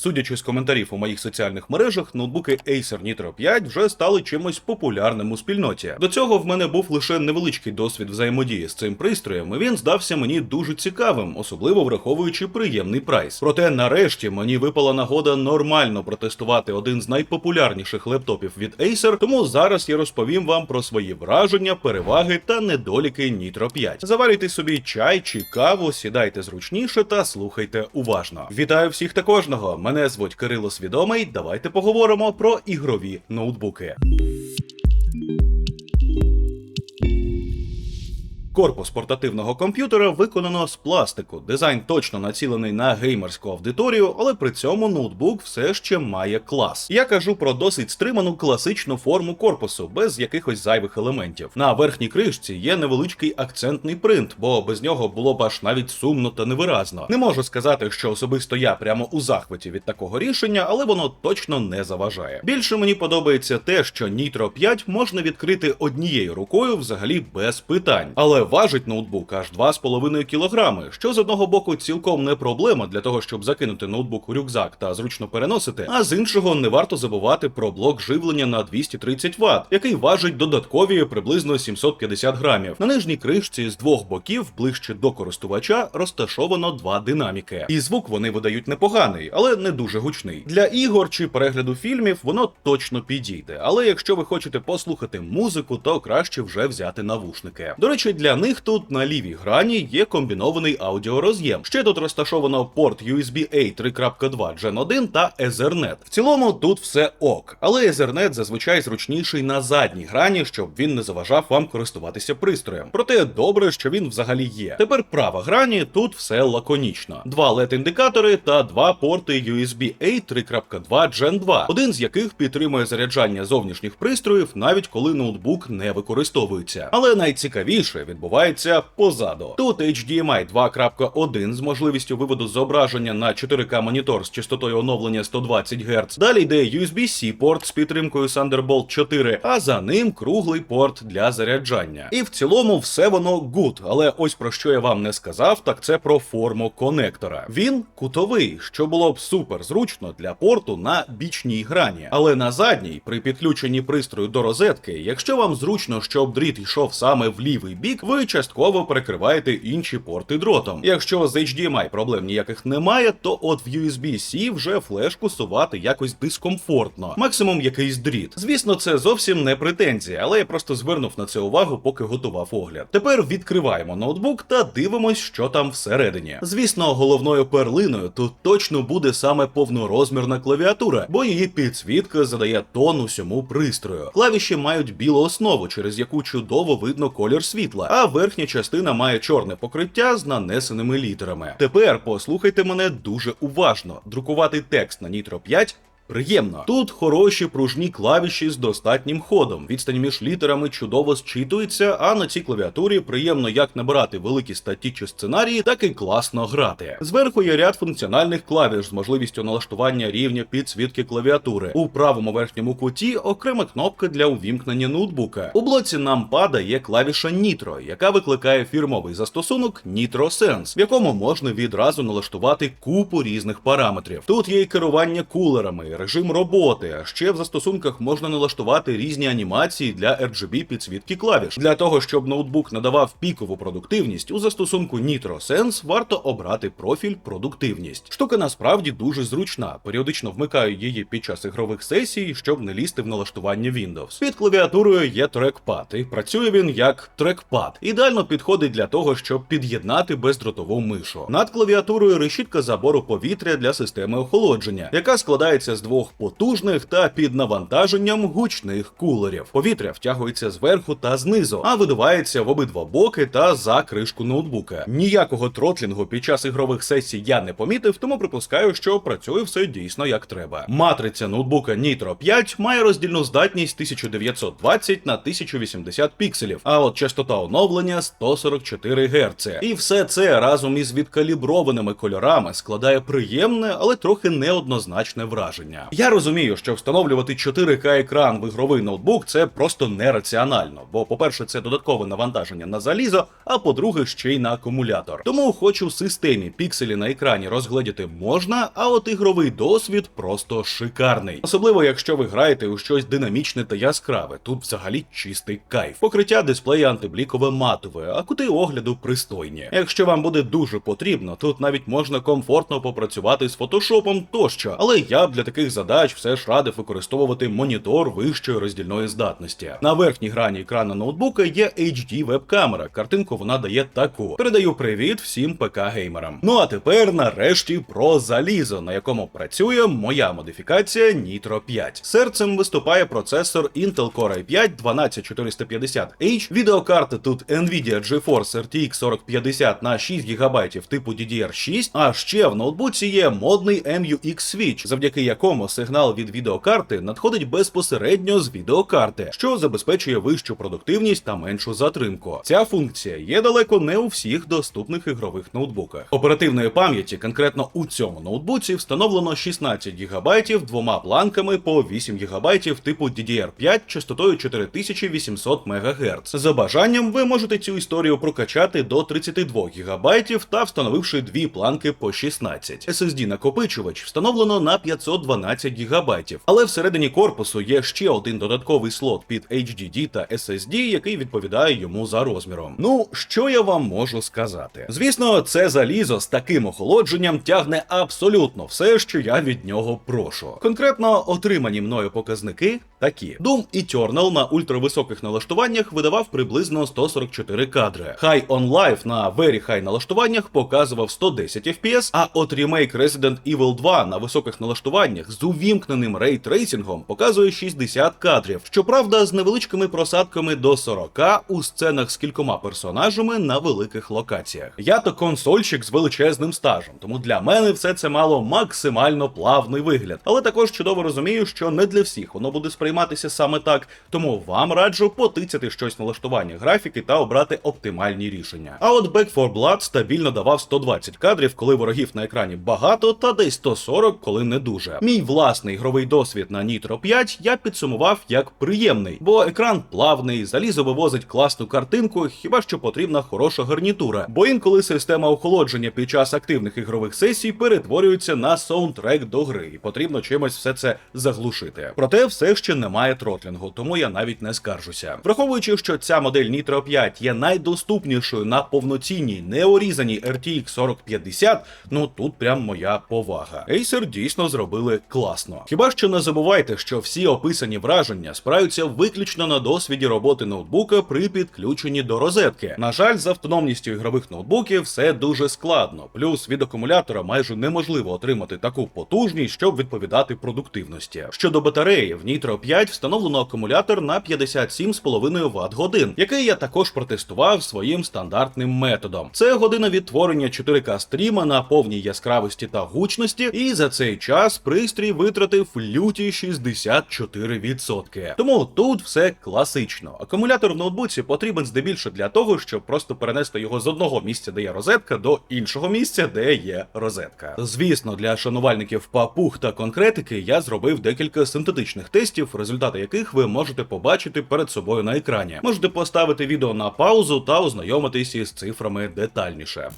Судячи з коментарів у моїх соціальних мережах, ноутбуки Acer Nitro 5 вже стали чимось популярним у спільноті. До цього в мене був лише невеличкий досвід взаємодії з цим пристроєм, і він здався мені дуже цікавим, особливо враховуючи приємний прайс. Проте нарешті мені випала нагода нормально протестувати один з найпопулярніших лептопів від Acer, тому зараз я розповім вам про свої враження, переваги та недоліки Nitro 5. Заварюйте собі чай чи каву, сідайте зручніше та слухайте уважно. Вітаю всіх та кожного. Мене звуть Кирило Свідомий. Давайте поговоримо про ігрові ноутбуки. Корпус портативного комп'ютера виконано з пластику. Дизайн точно націлений на геймерську аудиторію, але при цьому ноутбук все ще має клас. Я кажу про досить стриману класичну форму корпусу, без якихось зайвих елементів. На верхній кришці є невеличкий акцентний принт, бо без нього було б аж навіть сумно та невиразно. Не можу сказати, що особисто я прямо у захваті від такого рішення, але воно точно не заважає. Більше мені подобається те, що Nitro 5 можна відкрити однією рукою взагалі без питань. Але важить ноутбук аж 2,5 кілограми, що з одного боку цілком не проблема для того, щоб закинути ноутбук у рюкзак та зручно переносити, а з іншого не варто забувати про блок живлення на 230 Вт, який важить додаткові приблизно 750 грамів. На нижній кришці з двох боків, ближче до користувача, розташовано два динаміки. І звук вони видають непоганий, але не дуже гучний. Для ігор чи перегляду фільмів воно точно підійде. Але якщо ви хочете послухати музику, то краще вже взяти навушники. До речі, для них тут на лівій грані є комбінований аудіороз'єм. Ще тут розташовано порт USB-A 3.2 Gen 1 та Ethernet. В цілому тут все ок, але Ethernet зазвичай зручніший на задній грані, щоб він не заважав вам користуватися пристроєм. Проте добре, що він взагалі є. Тепер права грані тут все лаконічно. Два led індикатори та два порти USB-A 3.2 Gen 2, один з яких підтримує заряджання зовнішніх пристроїв, навіть коли ноутбук не використовується. Але найцікавіше відбувається позаду. Тут HDMI 2.1 з можливістю виводу зображення на 4К монітор з частотою оновлення 120 Гц. Далі йде USB-C порт з підтримкою Thunderbolt 4, а за ним круглий порт для заряджання. І в цілому все воно good, але ось про що я вам не сказав, так це про форму конектора. Він кутовий, що було б супер зручно для порту на бічній грані. Але на задній, при підключенні пристрою до розетки, якщо вам зручно, щоб дріт йшов саме в лівий бік, ви частково перекриваєте інші порти дротом. Якщо з HDMI проблем ніяких немає, то от в USB-C вже флешку сувати якось дискомфортно. Максимум якийсь дріт. Звісно, це зовсім не претензія, але я просто звернув на це увагу, поки готував огляд. Тепер відкриваємо ноутбук та дивимось, що там всередині. Звісно, головною перлиною тут точно буде саме повнорозмірна клавіатура, бо її підсвітка задає тон усьому пристрою. Клавіші мають білу основу, через яку чудово видно колір світла, а верхня частина має чорне покриття з нанесеними літерами. Тепер послухайте мене дуже уважно. Друкувати текст на Nitro 5 Приємно. Тут хороші пружні клавіші з достатнім ходом. Відстань між літерами чудово зчитується, а на цій клавіатурі приємно як набирати великі статті чи сценарії, так і класно грати. Зверху є ряд функціональних клавіш з можливістю налаштування рівня підсвітки клавіатури. У правому верхньому куті окрема кнопка для увімкнення ноутбука. У блоці нампада є клавіша Nitro, яка викликає фірмовий застосунок Nitro Sense, в якому можна відразу налаштувати купу різних параметрів. Тут є і керування кулерами режим роботи. А ще в застосунках можна налаштувати різні анімації для RGB підсвітки клавіш. Для того, щоб ноутбук надавав пікову продуктивність, у застосунку Nitro Sense варто обрати профіль продуктивність. Штука насправді дуже зручна. Періодично вмикаю її під час ігрових сесій, щоб не лізти в налаштування Windows. Під клавіатурою є трекпад, і працює він як трекпад. Ідеально підходить для того, щоб під'єднати бездротову мишу. Над клавіатурою решітка забору повітря для системи охолодження, яка складається з двох потужних та під навантаженням гучних кулерів. Повітря втягується зверху та знизу, а видувається в обидва боки та за кришку ноутбука. Ніякого тротлінгу під час ігрових сесій я не помітив, тому припускаю, що працює все дійсно як треба. Матриця ноутбука Nitro 5 має роздільну здатність 1920 на 1080 пікселів, а от частота оновлення 144 Гц. І все це разом із відкаліброваними кольорами складає приємне, але трохи неоднозначне враження. Охолодження. Я розумію, що встановлювати 4К екран в ігровий ноутбук це просто нераціонально, бо, по-перше, це додаткове навантаження на залізо, а по-друге, ще й на акумулятор. Тому, хоч у системі пікселі на екрані розгледіти можна, а от ігровий досвід просто шикарний. Особливо, якщо ви граєте у щось динамічне та яскраве. Тут взагалі чистий кайф. Покриття дисплея антиблікове матове, а кути огляду пристойні. Якщо вам буде дуже потрібно, тут навіть можна комфортно попрацювати з фотошопом тощо. Але я б для таких задач все ж радив використовувати монітор вищої роздільної здатності. На верхній грані екрану ноутбука є HD веб-камера. Картинку вона дає таку. Передаю привіт всім п.к. геймерам. Ну а тепер нарешті про залізо, на якому працює моя модифікація Nitro 5. Серцем виступає процесор Intel Core i5 12450H. Відеокарта тут Nvidia GeForce RTX 4050 на 6 ГБ типу DDR6. А ще в ноутбуці є модний MUX Switch, завдяки якому сигнал від відеокарти надходить безпосередньо з відеокарти, що забезпечує вищу продуктивність та меншу затримку. Ця функція є далеко не у всіх доступних ігрових ноутбуках. Оперативної пам'яті конкретно у цьому ноутбуці встановлено 16 ГБ двома планками по 8 ГБ типу DDR5 частотою 4800 МГц. За бажанням ви можете цю історію прокачати до 32 ГБ та встановивши дві планки по 16. SSD накопичувач встановлено на 512 ГБ, але всередині корпусу є ще один додатковий слот під HDD та SSD, який відповідає йому за розміром. Ну, що я вам можу сказати? Звісно, це залізо з таким охолодженням тягне абсолютно все, що я від нього прошу. Конкретно отримані мною показники такі: Doom Eternal на ультрависоких налаштуваннях видавав приблизно 144 кадри. High on Life на Very High налаштуваннях показував 110 FPS, а от ремейк Resident Evil 2 на високих налаштуваннях з увімкненим рейтрейсингом показує 60 кадрів. Щоправда, з невеличкими просадками до 40 у сценах з кількома персонажами на великих локаціях. Я то консольщик з величезним стажем, тому для мене все це мало максимально плавний вигляд. Але також чудово розумію, що не для всіх воно буде сприйматися саме так. Тому вам раджу потицяти щось налаштування графіки та обрати оптимальні рішення. А от Back 4 Blood стабільно давав 120 кадрів, коли ворогів на екрані багато, та десь 140, коли не дуже. Мій власний ігровий досвід на Nitro 5 я підсумував як приємний, бо екран плавний, залізо вивозить класну картинку, хіба що потрібна хороша гарнітура. Бо інколи система охолодження під час активних ігрових сесій перетворюється на саундтрек до гри, і потрібно чимось все це заглушити. Проте все ще немає тротлінгу, тому я навіть не скаржуся. Враховуючи, що ця модель Nitro 5 є найдоступнішою на повноцінній неорізаній RTX 4050, ну тут прям моя повага. Acer дійсно зробили класно. Хіба що не забувайте, що всі описані враження спираються виключно на досвіді роботи ноутбука при підключенні до розетки. На жаль, з автономністю ігрових ноутбуків все дуже складно. Плюс від акумулятора майже неможливо отримати таку потужність, щоб відповідати продуктивності. Щодо батареї, в Nitro 5 встановлено акумулятор на 57,5 Вт годин, який я також протестував своїм стандартним методом. Це година відтворення 4К стріма на повній яскравості та гучності, і за цей час пристрій витратив люті 64%. Тому тут все класично. Акумулятор в ноутбуці потрібен здебільшого для того, щоб просто перенести його з одного місця, де є розетка, до іншого місця, де є розетка. Звісно, для шанувальників папух та конкретики я зробив декілька синтетичних тестів, результати яких ви можете побачити перед собою на екрані. Можете поставити відео на паузу та ознайомитись із цифрами детальніше.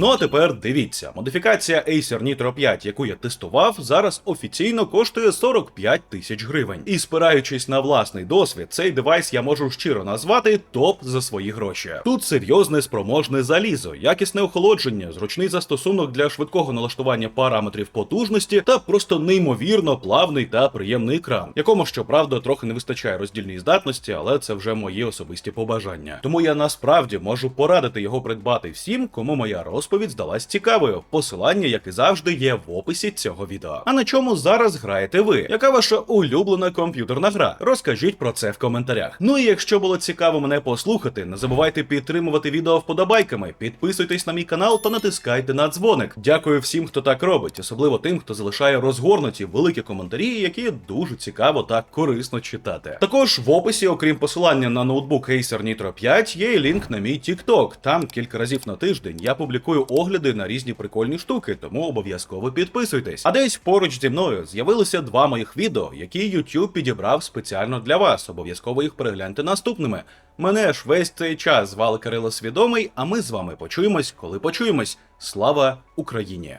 Ну а тепер дивіться, модифікація Acer Nitro 5, яку я тестував, зараз офіційно коштує 45 тисяч гривень. І спираючись на власний досвід, цей девайс я можу щиро назвати топ за свої гроші. Тут серйозне спроможне залізо, якісне охолодження, зручний застосунок для швидкого налаштування параметрів потужності та просто неймовірно плавний та приємний екран, якому щоправда трохи не вистачає роздільної здатності, але це вже мої особисті побажання. Тому я насправді можу порадити його придбати всім, кому моя розповідь здалась цікавою. Посилання, як і завжди, є в описі цього відео. А на чому зараз граєте ви? Яка ваша улюблена комп'ютерна гра? Розкажіть про це в коментарях. Ну і якщо було цікаво мене послухати, не забувайте підтримувати відео вподобайками, підписуйтесь на мій канал та натискайте на дзвоник. Дякую всім, хто так робить, особливо тим, хто залишає розгорнуті великі коментарі, які дуже цікаво та корисно читати. Також в описі, окрім посилання на ноутбук Acer Nitro 5, є і лінк на мій TikTok. Там кілька разів на тиждень я публікую знімаю огляди на різні прикольні штуки, тому обов'язково підписуйтесь. А десь поруч зі мною з'явилися два моїх відео, які YouTube підібрав спеціально для вас. Обов'язково їх перегляньте наступними. Мене ж весь цей час звали Кирило Свідомий, а ми з вами почуємось, коли почуємось. Слава Україні!